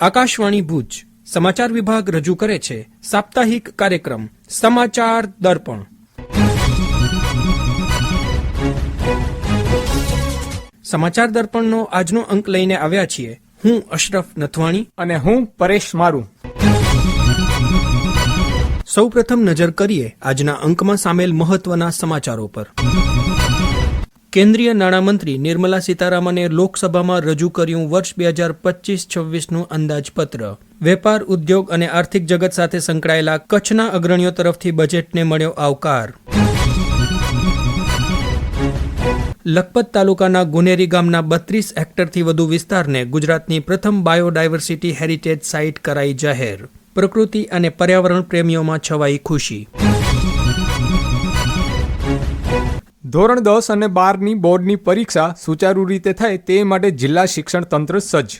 આકાશવાણી ભુજ સમાચાર વિભાગ રજૂ કરે છે સાપ્તાહિક કાર્યક્રમ સમાચાર દર્પણ. સમાચાર દર્પણનો આજનો અંક લઈને આવ્યા છીએ. હું અશરફ નથવાણી અને હું પરેશ મારું. સૌપ્રથમ નજર કરીએ આજના અંકમાં સામેલ મહત્વના સમાચારો પર. કેન્દ્રીય નાણામંત્રી નિર્મલા સીતારામને લોકસભામાં રજૂ કર્યું વર્ષ બે હજાર પચીસ છવ્વીસનું અંદાજપત્ર. વેપાર, ઉદ્યોગ અને આર્થિક જગત સાથે સંકળાયેલા કચ્છના અગ્રણીઓ તરફથી બજેટને મળ્યો આવકાર. લખપત તાલુકાના ગુનેરી ગામના બત્રીસ હેક્ટરથી વધુ વિસ્તારને ગુજરાતની પ્રથમ બાયોડાયવર્સિટી હેરિટેજ સાઇટ કરાઈ જાહેર. પ્રકૃતિ અને પર્યાવરણ પ્રેમીઓમાં છવાઈ ખુશી. ધોરણ દસ અને બારની બોર્ડની પરીક્ષા સુચારુ રીતે થાય તે માટે જિલ્લા શિક્ષણ તંત્ર સજ્જ.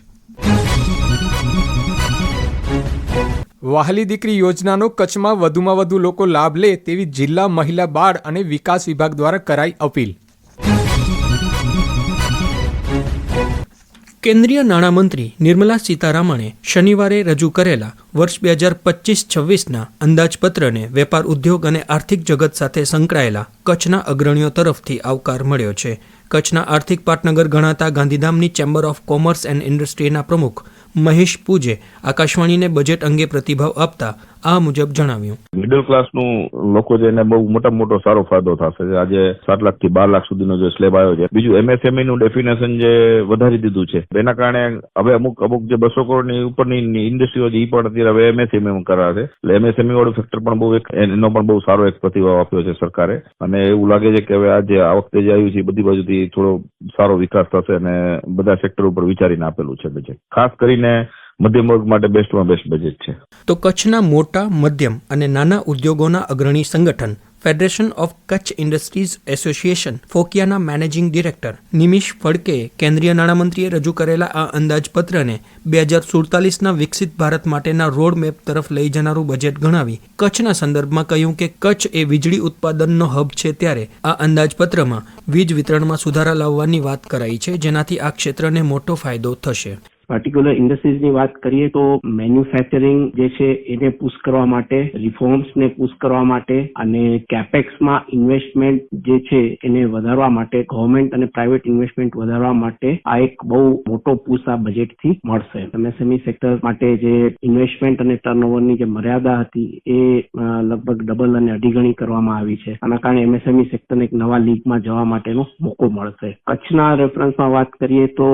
વહાલી દીકરી યોજનાનો કચ્છમાં વધુમાં વધુ લોકો લાભ લે તેવી જિલ્લા મહિલા બાળ અને વિકાસ વિભાગ દ્વારા કરાઈ અપીલ. કેન્દ્રીય નાણામંત્રી નિર્મલા સીતારામણે શનિવારે રજૂ કરેલા વર્ષ બે હજાર પચીસ છવ્વીસના અંદાજપત્રને વેપાર ઉદ્યોગ અને આર્થિક જગત સાથે સંકળાયેલા કચ્છના અગ્રણીઓ તરફથી આવકાર મળ્યો છે. કચ્છના આર્થિક પાટનગર ગણાતા ગાંધીધામની ચેમ્બર ઓફ કોમર્સ એન્ડ ઇન્ડસ્ટ્રીના પ્રમુખ મહેશ પૂજે આકાશવાણીને બજેટ અંગે પ્રતિભાવ આપતા આ મુજબ જણાવ્યું. મિડલ ક્લાસનું લોકો છે એને બહુ મોટા મોટો સારો ફાયદો થશે આજે સાત લાખથી બાર લાખ સુધીનો જે સ્લેબ આવ્યો છે. બીજું એમએસએમઈ નું ડેફિનેશન જે વધારી દીધું છે. એના કારણે હવે અમુક અમુક જે બસો કરોડની ઉપરની ઇન્ડસ્ટ્રીઓ છે એ પણ અત્યારે હવે એમએસએમઈ કરાવે છે. એટલે એમએસએમઈ વાળું ફેક્ટર પણ બહુ એક, એનો પણ બહુ સારો એક પ્રતિભાવ આપ્યો છે સરકારે. અને એવું લાગે છે કે હવે આ જે, આ વખતે જે આવ્યું છે બધી બાજુથી થોડો સારો વિકાસ થશે અને બધા સેક્ટર ઉપર વિચારીને આપેલું છે બજેટ ખાસ કરીને મધ્યમ વર્ગ માટે બેસ્ટમાં બેસ્ટ બજેટ છે. તો કચ્છના મોટા, મધ્યમ અને નાના ઉદ્યોગોના અગ્રણી સંગઠન federation of Kutch industries association ફોકિયાના managing director Nimish Phadke કેન્દ્રીય નાણામંત્રીએ રજૂ કરેલા આ અંદાજપત્રને બે હજાર સુડતાલીસના વિકસિત ભારત માટેના રોડ મેપ તરફ લઈ જનારું બજેટ ગણાવી કચ્છના સંદર્ભમાં કહ્યું કે કચ્છ એ વીજળી ઉત્પાદનનો હબ છે ત્યારે આ અંદાજપત્રમાં વીજ વિતરણમાં સુધારા લાવવાની વાત કરાઈ છે, જેનાથી આ ક્ષેત્રને મોટો ફાયદો થશે. પર્ટિક્યુલર ઇન્ડસ્ટ્રીઝની વાત કરીએ તો મેન્યુફેક્ચરિંગ જે છે એને પુશ કરવા માટે રિફોર્મ્સને પુશ કરવા માટે અને કેપેક્સમાં ઇન્વેસ્ટમેન્ટ જે છે એને વધારવા માટે ગવર્મેન્ટ અને પ્રાઇવેટ ઇન્વેસ્ટમેન્ટ વધારવા માટે આ એક બહુ મોટો પુશ આ બજેટથી મળશે. એમએસએમઈ સેક્ટર માટે જે ઇન્વેસ્ટમેન્ટ અને ટર્નઓવરની જે મર્યાદા હતી એ લગભગ ડબલ અને અઢી ગણી કરવામાં આવી છે. આના કારણે એમએસએમઈ સેક્ટરને એક નવા લીગમાં જવા માટેનો મોકો મળશે. કચ્છના રેફરન્સમાં વાત કરીએ તો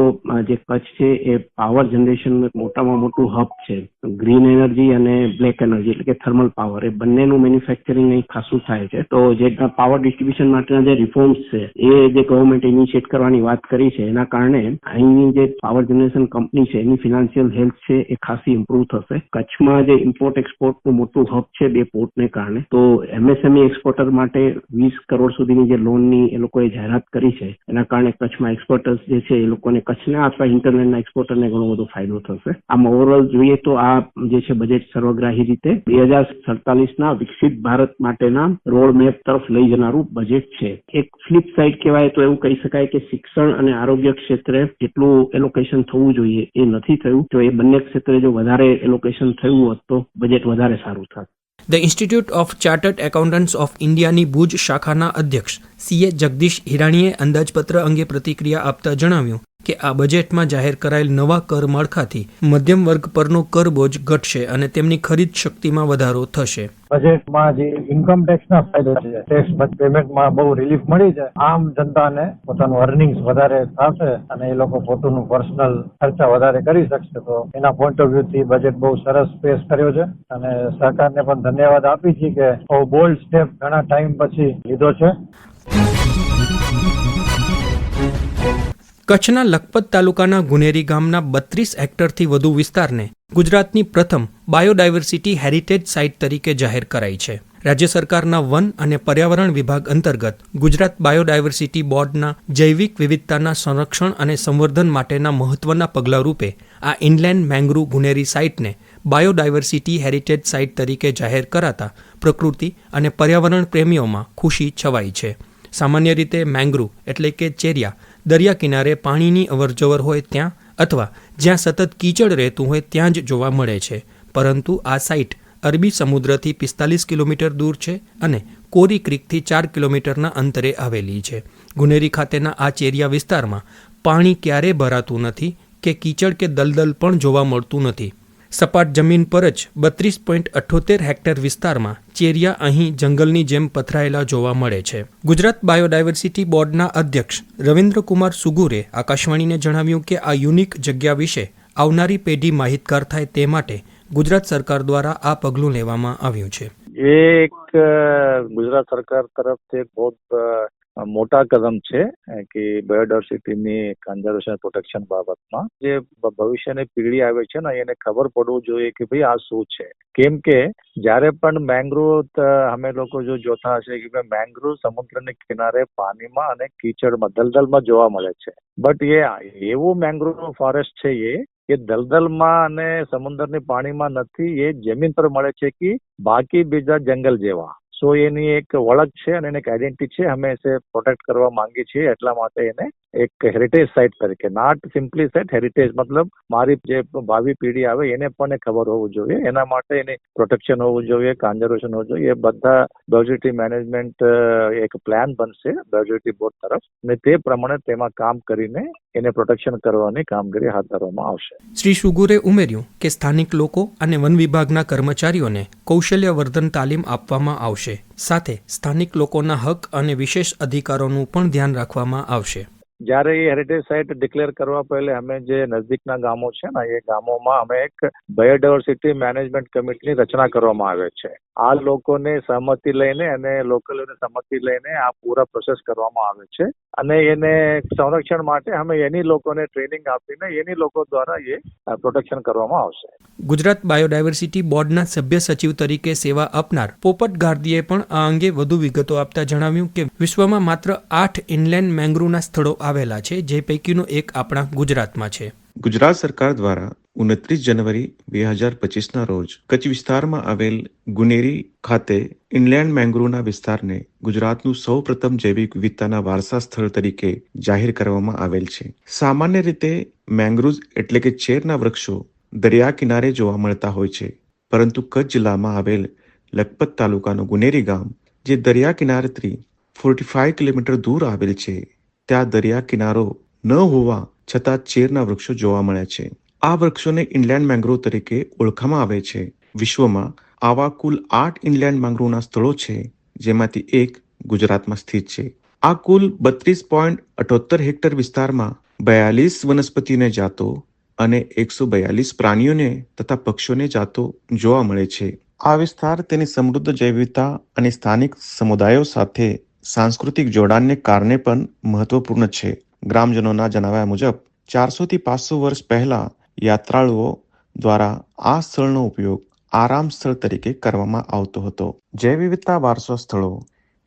જે કચ્છ છે એ પાવર જનરેશનનું એક મોટામાં મોટું હબ છે. ગ્રીન એનર્જી અને બ્લેક એનર્જી એટલે કે થર્મલ પાવર એ બંનેનું મેન્યુફેક્ચરિંગ અહીં ખાસું થાય છે. તો જે પાવર ડિસ્ટ્રીબ્યુશન માટેના જે રિફોર્મ્સ છે, એ જે ગવર્મેન્ટ ઇનિશિયેટ કરવાની વાત કરી છે, એના કારણે અહીંની જે પાવર જનરેશન કંપની છે, એની ફિનાન્શિયલ હેલ્થ છે, એ ખાસી ઇમ્પ્રુવ થશે. કચ્છમાં જે ઇમ્પોર્ટ એક્સપોર્ટનું મોટું હબ છે બે પોર્ટને કારણે, તો એમએસએમઈ એક્સપોર્ટર માટે વીસ કરોડ સુધીની જે લોનની એ લોકોએ જાહેરાત કરી છે. એના કારણે કચ્છમાં એક્સપોર્ટર્સ જે છે એ લોકોને કચ્છના અથવા ઇન્ટરનેટના એક્સપોર્ટરને ઘણો બધો ફાયદો થશે. આમ ઓવરઓલ જોઈએ તો આ જે છે બજેટ સર્વગ્રાહી રીતે બે હજાર સડતાલીસના વિકસિત ભારત માટેના રોડ મેપ તરફ લઈ જનારું બજેટ છે. એક ફ્લિપ સાઇડ કહેવાય તો એવું કહી શકાય કે શિક્ષણ અને આરોગ્ય ક્ષેત્રે જેટલું એલોકેશન થવું જોઈએ એ નથી થયું. તો એ બંને ક્ષેત્રે જો વધારે એલોકેશન થયું હોત તો બજેટ વધારે સારું થાત. The institute of chartered accountants of ઇન્ડિયાની ભુજ શાખાના અધ્યક્ષ સીએ જગદીશ હિરાણીએ અંદાજપત્ર અંગે પ્રતિક્રિયા આપતા જણાવ્યું. કે આ બજેટમાં જાહેર કરાયેલ નવા કર માળખાથી મધ્યમ વર્ગ પરનો કર બોજ ઘટશે અને તેમની ખરીદ શક્તિમાં વધારો થશે. બજેટમાં જે ઇન્કમ ટેક્સ ના ફાયદો છે ટેક્સ પેમેન્ટમાં બહુ રિલીફ મળી છે આમ જનતાને પોતાનું અર્નિંગ્સ વધારે થશે અને એ લોકો પોતાનું પર્સનલ ખર્ચા વધારે કરી શકશે. તો એના પોઈન્ટ ઓફ વ્યૂ થી બજેટ બહુ સરસ પેશ કર્યો છે અને સરકારને પણ ધન્યવાદ આપી છે કે બહુ બોલ્ડ સ્ટેપ ઘણા ટાઈમ પછી લીધો છે. કચ્છના લખપત તાલુકાના ગુનેરી ગામના બત્રીસ હેક્ટરથી વધુ વિસ્તારને ગુજરાતની પ્રથમ બાયોડાયવર્સિટી હેરિટેજ સાઇટ તરીકે જાહેર કરાઈ છે. રાજ્ય સરકારના વન અને પર્યાવરણ વિભાગ અંતર્ગત ગુજરાત બાયોડાયવર્સિટી બોર્ડના જૈવિક વિવિધતાના સંરક્ષણ અને સંવર્ધન માટેના મહત્વના પગલાં રૂપે આ ઇનલેન્ડ મેંગ્રુવ ગુનેરી સાઇટને બાયોડાયવર્સિટી હેરિટેજ સાઇટ તરીકે જાહેર કરાતા પ્રકૃતિ અને પર્યાવરણ પ્રેમીઓમાં ખુશી છવાઈ છે. સામાન્ય રીતે મેંગ્રુવ એટલે કે ચેરિયા દરિયા કિનારે પાણીની અવરજવર હોય ત્યાં અથવા જ્યાં સતત કીચડ રહેતું હોય ત્યાં જ જોવા મળે છે. પરંતુ આ સાઇટ અરબી સમુદ્રથી પિસ્તાલીસ કિલોમીટર દૂર છે અને કોરી ક્રીકથી ચાર કિલોમીટરના અંતરે આવેલી છે. ગુનેરી ખાતેના આ ચેરિયા વિસ્તારમાં પાણી ક્યારેય ભરાતું નથી કે કીચડ કે દલદલ પણ જોવા મળતું નથી. સપાટ જમીન પર જ બત્રીસ પોઈન્ટ અઠ્ઠોતેર હેક્ટર વિસ્તારમાં ચેરિયા અહીં જંગલની જેમ પથરાયેલા જોવા મળે છે ગુજરાત બાયોડાયવર્સિટી બોર્ડના અધ્યક્ષ રવિન્દ્રકુમાર સુગુરે આકાશવાણીને જણાવ્યું કે આ યુનિક જગ્યા વિશે આવનારી પેઢી માહિતગાર થાય તે માટે ગુજરાત સરકાર દ્વારા આ પગલું લેવામાં આવ્યું છે ये एक अ, ગુજરાત સરકાર તરફથી એક બહુ અ, મોટા કદમ છે કે બાયોડાયવર્સિટીની કન્ઝર્વેશન પ્રોટેક્શન બાબતમાં. જે ભવિષ્યની પેઢી આવે છે ને, એને ખબર પડવું જોઈએ કે ભાઈ આ શું છે. કેમ કે જ્યારે પણ મેંગ્રોવ અમે લોકો જો જોતા હશે કે ભાઈ મેંગ્રોવ સમુદ્રને કિનારે પાણીમાં અને કીચડમાં, દલદલમાં જોવા મળે છે. બટ એ એવું મેંગ્રોવ ફોરેસ્ટ છે એ એ દલદલમાં અને સમુદ્રની પાણીમાં નથી, એ જમીન પર મળે છે કે બાકી બીજા જંગલ જેવા. સો એની એક ઓળખ છે અને એની એક આઈડેન્ટિટી છે. અમે એસે પ્રોટેક્ટ કરવા માંગીએ છીએ એટલા માટે એને એક હેરિટેજ સાઇટ તરીકે. નોટ સિમ્પલી સાઇટ હેરિટેજ મતલબ મારી જે ભાવિ પેઢી આવે એને પણ ખબર હોવું જોઈએ. એના માટે એની પ્રોટેક્શન હોવું જોઈએ કન્ઝર્વેશન હોવું જોઈએ. એ બધા બાયોસિટી મેનેજમેન્ટ એક પ્લાન બનશે બાયોસિટી બોર્ડ તરફ. અને તે પ્રમાણે તેમાં કામ કરીને એને પ્રોટેક્શન કરવાની કામગીરી હાથ ધરવામાં આવશે. શ્રી સુગુરે ઉમેર્યું કે સ્થાનિક લોકો અને વન વિભાગના કર્મચારીઓને કૌશલ્ય વર્ધન તાલીમ આપવામાં આવશે. સાથે સ્થાનિક લોકોના હક અને વિશેષ અધિકારોનું પણ ધ્યાન રાખવામાં આવશે. જ્યારે એ હેરિટેજ સાઇટ ડિક્લેર કરવા પહેલે અમે જે નજદીકના ગામો છે ને એ ગામોમાં અમે એક બાયોડાયવર્સિટી મેનેજમેન્ટ કમિટીની રચના કરવામાં આવે છે. આ લોકોને સહમતિ લઈને અને લોકલોને સહમતિ લઈને આ પૂરા પ્રોસેસ કરવામાં આવે છે. અને એને સંરક્ષણ માટે અમે એની લોકોને ટ્રેનિંગ આપીને એની લોકો દ્વારા એ પ્રોટેક્શન કરવામાં આવશે. ગુજરાત બાયોડાયવર્સિટી બોર્ડના સભ્ય સચિવ તરીકે સેવા આપનાર પોપટ ગાર્દીએ પણ આ અંગે વધુ વિગતો આપતા જણાવ્યું કે વિશ્વમાં માત્ર આઠ ઇનલેન્ડ મેંગ્રુવના સ્થળો આવેલા છે, જે પૈકીનો એક આપણા ગુજરાતમાં છે. ગુજરાત સરકાર દ્વારા ઉનત્રીસ જાન્યુઆરી બે હજાર પચીસના રોજ કચ્છ વિસ્તારમાં આવેલ ગુનેરી ખાતે ઇનલેન્ડ મેંગ્રોવના વિસ્તારને ગુજરાતનું સૌ પ્રથમ જૈવિક વિવિધતાના વારસા સ્થળ તરીકે જાહેર કરવામાં આવેલ છે. સામાન્ય રીતે મેંગ્રુઝ એટલે કે ચેરના વૃક્ષો દરિયા કિનારે જોવા મળતા હોય છે, પરંતુ કચ્છ જિલ્લામાં આવેલ લખપત તાલુકાનું ગુનેરી ગામ, જે દરિયા કિનારેથી ફોર્ટી ફાઈવ કિલોમીટર દૂર આવેલ છે, ત્યાં દરિયા કિનારો ન હોવા છતાં ચેરના વૃક્ષો જોવા મળે છે. આ વૃક્ષોને ઇનલેન્ડ મેંગ્રોવ તરીકે ઓળખવામાં આવે છે. વિશ્વમાં આવા કુલ આઠ ઇનલેન્ડ મેંગ્રોવના સ્થળો છે, જેમાંથી એક ગુજરાતમાં સ્થિત છે. આ કુલ બત્રીસ પોઈન્ટ અઠોતર હેક્ટર વિસ્તારમાં બયાલીસ વનસ્પતિને જાતો અને એકસો બયાલીસ પ્રાણીઓને તથા પક્ષીઓને જાતો જોવા મળે છે. આ વિસ્તાર તેની સમૃદ્ધ જૈવિકતા અને સ્થાનિક સમુદાયો સાથે સાંસ્કૃતિક જોડાણને કારણે પણ મહત્વપૂર્ણ છે. ગ્રામજનોના જણાવ્યા મુજબ ચારસોથી પાંચસો વર્ષ પહેલા યાત્રાળુઓ દ્વારા આ સ્થળનો ઉપયોગ આરામ સ્થળ તરીકે કરવામાં આવતો હતો. જૈવ વિવિધતા વારસો સ્થળો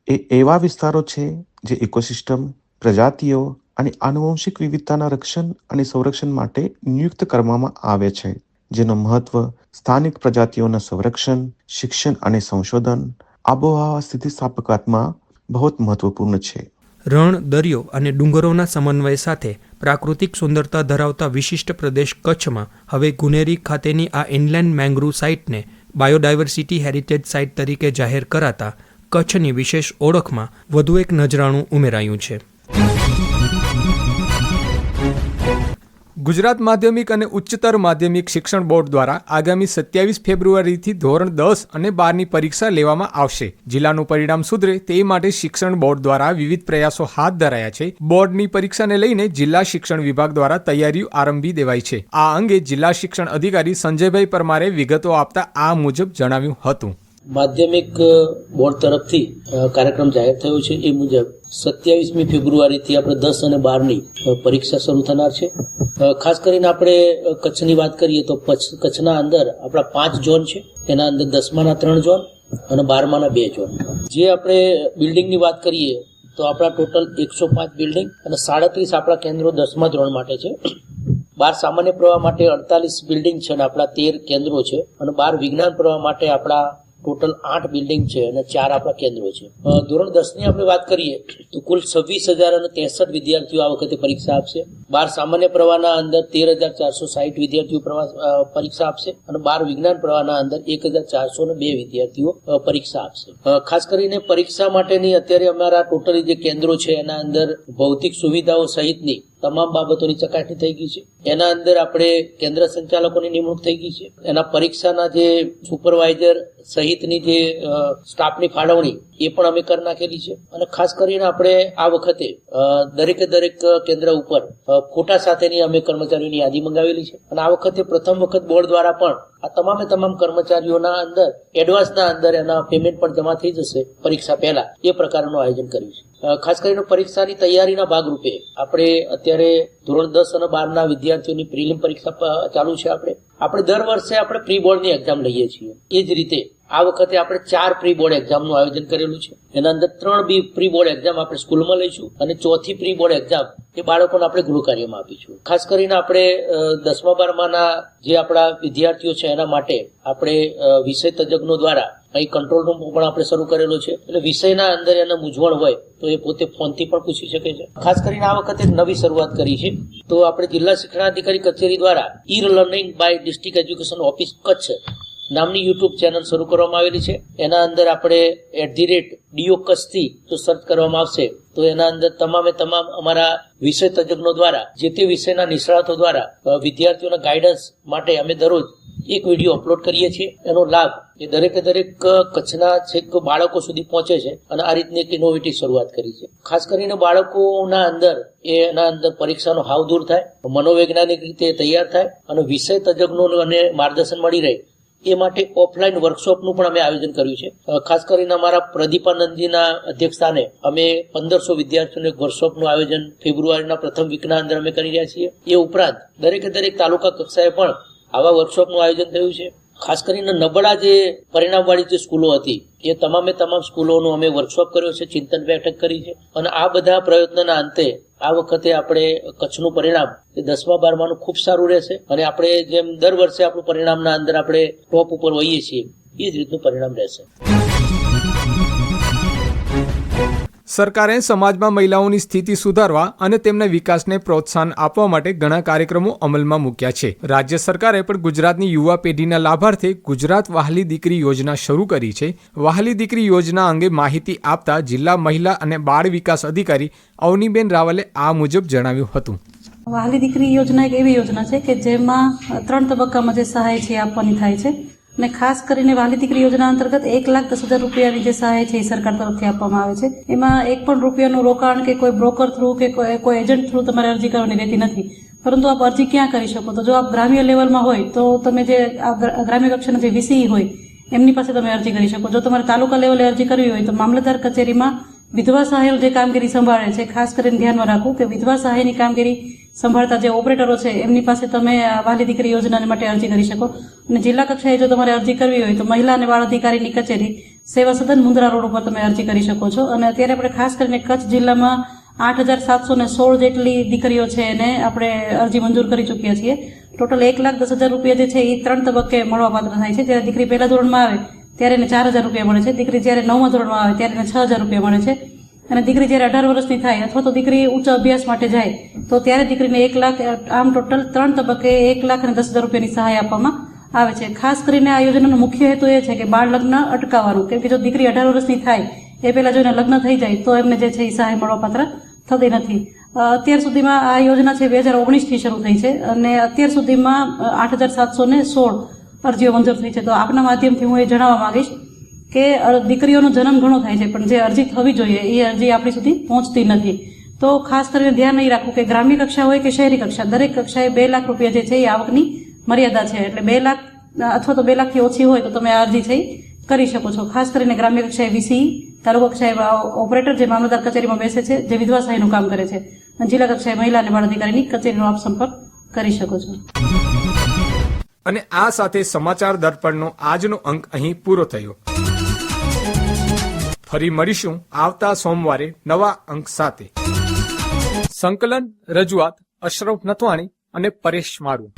એ એવા વિસ્તારો છે જે ઇકોસિસ્ટમ પ્રજાતિઓ અને આનુવંશિક વિવિધતાના રક્ષણ અને સંરક્ષણ માટે નિયુક્ત કરવામાં આવે છે. જેનું મહત્વ સ્થાનિક પ્રજાતિઓના સંરક્ષણ, શિક્ષણ અને સંશોધન, આબોહવા સ્થિતિસ્થાપકતામાં બહુ મહત્વપૂર્ણ છે. રણ, દરિયો અને ડુંગરોના સમન્વય સાથે પ્રાકૃતિક સુંદરતા ધરાવતા વિશિષ્ટ પ્રદેશ કચ્છમાં હવે ગુનેરી ખાતેની આ ઇનલેન્ડ મેંગ્રુવ સાઇટને બાયોડાયવર્સિટી હેરિટેજ સાઇટ તરીકે જાહેર કરાતા કચ્છની વિશેષ ઓળખમાં વધુ એક નજરાણું ઉમેરાયું છે. ગુજરાત માધ્યમિક અને ઉચ્ચતર માધ્યમિક શિક્ષણ બોર્ડ દ્વારા આગામી સત્યાવીસ ફેબ્રુઆરીથી ધોરણ દસ અને બારની પરીક્ષા લેવામાં આવશે. જિલ્લાનું પરિણામ સુધરે તે માટે શિક્ષણ બોર્ડ દ્વારા વિવિધ પ્રયાસો હાથ ધરાયા છે. બોર્ડની પરીક્ષાને લઈને જિલ્લા શિક્ષણ વિભાગ દ્વારા તૈયારીઓ આરંભી દેવાઈ છે. આ અંગે જિલ્લા શિક્ષણ અધિકારી સંજયભાઈ પરમારે વિગતો આપતા આ મુજબ જણાવ્યું હતું. માધ્યમિક બોર્ડ તરફથી કાર્યક્રમ જાહેર થયો છે. એ મુજબ સત્યાવીસમી ફેબ્રુઆરીથી આપણે દસ અને બારની પરીક્ષા શરૂ થનાર છે. ખાસ કરીને આપણે કચ્છની વાત કરીએ તો કચ્છના અંદર આપણા પાંચ ઝોન છે. એના અંદર દસમાના ત્રણ ઝોન અને બારમાના બે ઝોન. જે આપણે બિલ્ડિંગની વાત કરીએ તો આપણા ટોટલ એકસો પાંચ બિલ્ડિંગ અને સાડત્રીસ આપણા કેન્દ્રો દસમા ધોરણ માટે છે. બાર સામાન્ય પ્રવાહ માટે અડતાલીસ બિલ્ડિંગ છે અને આપણા તેર કેન્દ્રો છે અને બાર વિજ્ઞાન પ્રવાહ માટે આપણા ટોટલ આઠ બિલ્ડિંગ છે અને ચાર આપણા કેન્દ્રો છે. ધોરણ દસની આપણે વાત કરીએ, તો કુલ છવ્વીસ હજાર અને ત્રેસઠ વિદ્યાર્થીઓ આ વખતે પરીક્ષા આપશે. બાર સામાન્ય પ્રવાહના અંદર તેર હજાર ચારસો સાહીઠ વિદ્યાર્થીઓ પરીક્ષા આપશે અને બાર વિજ્ઞાન પ્રવાહના અંદર એક હજાર ચારસો ને બે વિદ્યાર્થીઓ પરીક્ષા આપશે. ખાસ કરીને પરીક્ષા માટેની અત્યારે અમારા ટોટલી જે કેન્દ્રો છે, એના અંદર ભૌતિક સુવિધાઓ સહિતની તમામ બાબતોની ચકાસણી થઈ ગઈ છે. એના અંદર આપણે કેન્દ્ર સંચાલકોની નિમણૂક થઈ ગઈ છે. એના પરીક્ષાના જે સુપરવાઇઝર સહિતની જે સ્ટાફની ફાળવણી એ પણ અમે કરી નાખેલી છે. અને ખાસ કરીને આપણે આ વખતે દરેકે દરેક કેન્દ્ર ઉપર ફોટા સાથેની અમે કર્મચારીઓની યાદી મંગાવેલી છે. અને આ વખતે પ્રથમ વખત બોર્ડ દ્વારા પણ આ તમામે તમામ કર્મચારીઓના અંદર, એડવાન્સના અંદર એના પેમેન્ટ પણ જમા થઈ જશે પરીક્ષા પહેલા. એ પ્રકારનું આયોજન કર્યું છે. ખાસ કરીને પરીક્ષાની તૈયારીના ભાગરૂપે આપણે અત્યારે ધોરણ દસ અને બારના વિદ્યાર્થીઓની પ્રિલિમ પરીક્ષા ચાલુ છે આપણે. આપણે દર વર્ષે આપણે પ્રી બોર્ડની એક્ઝામ લઈએ છીએ. એ જ રીતે આ વખતે આપણે ચાર પ્રી બોર્ડ એક્ઝામનું આયોજન કરેલું છે. એના અંદર ત્રણ બી પ્રી બોર્ડ એક્ઝામ આપણે સ્કૂલમાં લઈશું અને ચોથી પ્રી બોર્ડ એક્ઝામ એ બાળકોને આપણે ગૃહ કાર્યમાં આપીશું. ખાસ કરીને આપણે દસમા, બારમાના જે આપણા વિદ્યાર્થીઓ છે એના માટે આપણે વિષય તજજ્ઞો દ્વારા, અહીં કંટ્રોલ રૂમ પણ આપણે શરૂ કરેલો છે. એટલે વિષયના અંદર એને મૂંઝવણ હોય તો એ પોતે ફોનથી પણ પૂછી શકે છે. ખાસ કરીને આ વખતે નવી શરૂઆત કરી છે. તો આપણે જિલ્લા શિક્ષણાધિકારી કચેરી દ્વારા E learning by district education office Kutch નામની યુટ્યુબ ચેનલ શરૂ કરવામાં આવેલી છે. એના અંદર આપણે એટ ધી રેટ ડીઓ કસ્તી જો સર્ચ કરવામાં આવશે. તો એના અંદર તમામે તમામ અમારા વિષય તજજ્ઞો દ્વારા, જે તે વિષયના નિષ્ણાતો દ્વારા વિદ્યાર્થીઓના ગાઈડન્સ માટે અમે દરરોજ એક વીડિયો અપલોડ કરીએ છીએ. એનો લાભ એ દરેકે દરેક કચ્છના છેક બાળકો સુધી પહોંચે છે અને આ રીતની એક ઇનોવેટિવ શરૂઆત કરી છે. ખાસ કરીને બાળકોના અંદર એના અંદર પરીક્ષાનો હાવ દૂર થાય, મનોવૈજ્ઞાનિક રીતે તૈયાર થાય અને વિષય તજજ્ઞોનું માર્ગદર્શન મળી રહે એ માટે ઓફલાઈન વર્કશોપનું પણ અમે આયોજન કર્યું છે. ખાસ કરીને અમારા પ્રદીપાનંદીના અધ્યક્ષસ્થાને અમે પંદરસો વિદ્યાર્થીઓને વર્કશોપનું આયોજન ફેબ્રુઆરીના પ્રથમ વીકના અંદર અમે કરી રહ્યા છીએ. એ ઉપરાંત દરેકે દરેક તાલુકા કક્ષાએ પણ આવા વર્કશોપનું આયોજન થયું છે. ખાસ કરીને નબળા જે પરિણામવાળી જે સ્કૂલો હતી, એ તમામે તમામ સ્કૂલોનો અમે વર્કશોપ કર્યો છે ચિંતન બેઠક કરી છે. અને આ બધા પ્રયત્નોના અંતે આ વખતે આપણે કચ્છનું પરિણામ એ દસમા, બારમાનું ખૂબ સારું રહેશે અને આપણે જેમ દર વર્ષે આપણું પરિણામના અંદર આપણે ટોપ ઉપર વહીએ છીએ, એ જ રીતનું પરિણામ રહેશે. સરકારે સમાજમાં મહિલાઓની સ્થિતિ સુધારવા અને તેમના વિકાસને પ્રોત્સાહન આપવા માટે ઘણા કાર્યક્રમો અમલમાં મૂક્યા છે. રાજ્ય સરકારે પણ ગુજરાતની યુવા પેઢીના લાભાર્થે ગુજરાત વહાલી દીકરી યોજના શરૂ કરી છે. વહાલી દીકરી યોજના અંગે માહિતી આપતા જિલ્લા મહિલા અને બાળ વિકાસ અધિકારી અવનીબેન રાવલે આ મુજબ જણાવ્યું હતું. વહાલી દીકરી યોજના એક એવી યોજના છે કે જેમાં ત્રણ તબક્કામાં જે સહાય છે આપવાની થાય છે. અને ખાસ કરીને વાલી દીકરી યોજના અંતર્ગત એક લાખ દસ હજાર રૂપિયાની જે સહાય છે એ સરકાર તરફથી આપવામાં આવે છે. એમાં એક પણ રૂપિયાનું રોકાણ કે કોઈ બ્રોકર થ્રુ કે કોઈ એજન્ટ થ્રુ તમારે અરજી કરવાની રહેતી નથી. પરંતુ આપ અરજી ક્યાં કરી શકો? તો જો આપ ગ્રામ્ય લેવલમાં હોય, તો તમે જે ગ્રામ્ય કક્ષાના જે વીસી હોય, એમની પાસે તમે અરજી કરી શકો. જો તમારે તાલુકા લેવલે અરજી કરવી હોય, તો મામલતદાર કચેરીમાં વિધવા સહાય જે કામગીરી સંભાળે છે, ખાસ કરીને ધ્યાનમાં રાખવું કે વિધવા સહાયની કામગીરી સંભાળતા જે ઓપરેટરો છે, એમની પાસે તમે વાલી દીકરી યોજના માટે અરજી કરી શકો. અને જિલ્લા કક્ષાએ જો તમારે અરજી કરવી હોય તો મહિલા અને બાળ અધિકારીની કચેરી, સેવા સદન મુન્દ્રા રોડ ઉપર તમે અરજી કરી શકો છો. અને અત્યારે આપણે ખાસ કરીને કચ્છ જિલ્લામાં આઠ હજાર સાતસો ને સોળ જેટલી દીકરીઓ છે એને આપણે અરજી મંજૂર કરી ચૂક્યા છીએ. ટોટલ એક લાખ દસ હજાર રૂપિયા જે છે એ ત્રણ તબક્કે મળવાપાત્ર થાય છે. જ્યારે દીકરી પહેલા ધોરણમાં આવે, ત્યારે એને ચાર હજાર રૂપિયા મળે છે. દીકરી જ્યારે નવમા ધોરણમાં આવે, ત્યારે એને છ હજાર રૂપિયા મળે છે. અને દીકરી જ્યારે અઢાર વર્ષની થાય, અથવા તો દીકરી ઉચ્ચ અભ્યાસ માટે જાય, તો ત્યારે દીકરીને એક લાખ, આમ ટોટલ ત્રણ તબક્કે એક લાખ અને દસ હજાર રૂપિયાની સહાય આપવામાં આવે છે. ખાસ કરીને આ યોજનાનો મુખ્ય હેતુ એ છે કે બાળ લગ્ન અટકાવવાનું. કેમ કે જો દીકરી અઢાર વર્ષની થાય, એ પહેલાં જો એને લગ્ન થઈ જાય, તો એમને જે છે એ સહાય મળવાપાત્ર થતી નથી. અત્યાર સુધીમાં આ યોજના છે બે હજાર ઓગણીસથી શરૂ થઈ છે અને અત્યાર સુધીમાં આઠ હજાર સાતસો ને સોળ અરજીઓ મંજૂર થઈ છે. તો આપના માધ્યમથી હું એ જણાવવા માંગીશ કે દીકરીઓનો જન્મ ઘણો થાય છે, પણ જે અરજી થવી જોઈએ, એ અરજી આપણી સુધી પહોંચતી નથી. તો ખાસ કરીને ધ્યાન નહીં રાખવું કે ગ્રામ્ય કક્ષા હોય કે શહેરી કક્ષા, દરેક કક્ષાએ બે લાખ રૂપિયા જે છે એ આવકની મર્યાદા છે. એટલે બે લાખ, અથવા તો બે લાખથી ઓછી હોય તો તમે આ અરજી છે કરી શકો છો. ખાસ કરીને ગ્રામ્ય કક્ષાએ વીસી, તાલુકા કક્ષાએ ઓપરેટર જે મામલતદાર કચેરીમાં બેસે છે, જે વિધવા સહાયનું કામ કરે છે. અને જિલ્લા કક્ષાએ મહિલા અને બાળ અધિકારીની કચેરીનો આપ સંપર્ક કરી શકો છો. અને આ સાથે સમાચાર દર્પણનો આજનો અંક અહીં પૂરો થયો. ફરી મળીશું આવતા સોમવારે નવા અંક સાથે. સંકલન રજૂઆત અશરફ નથવાણી અને પરેશ મારું.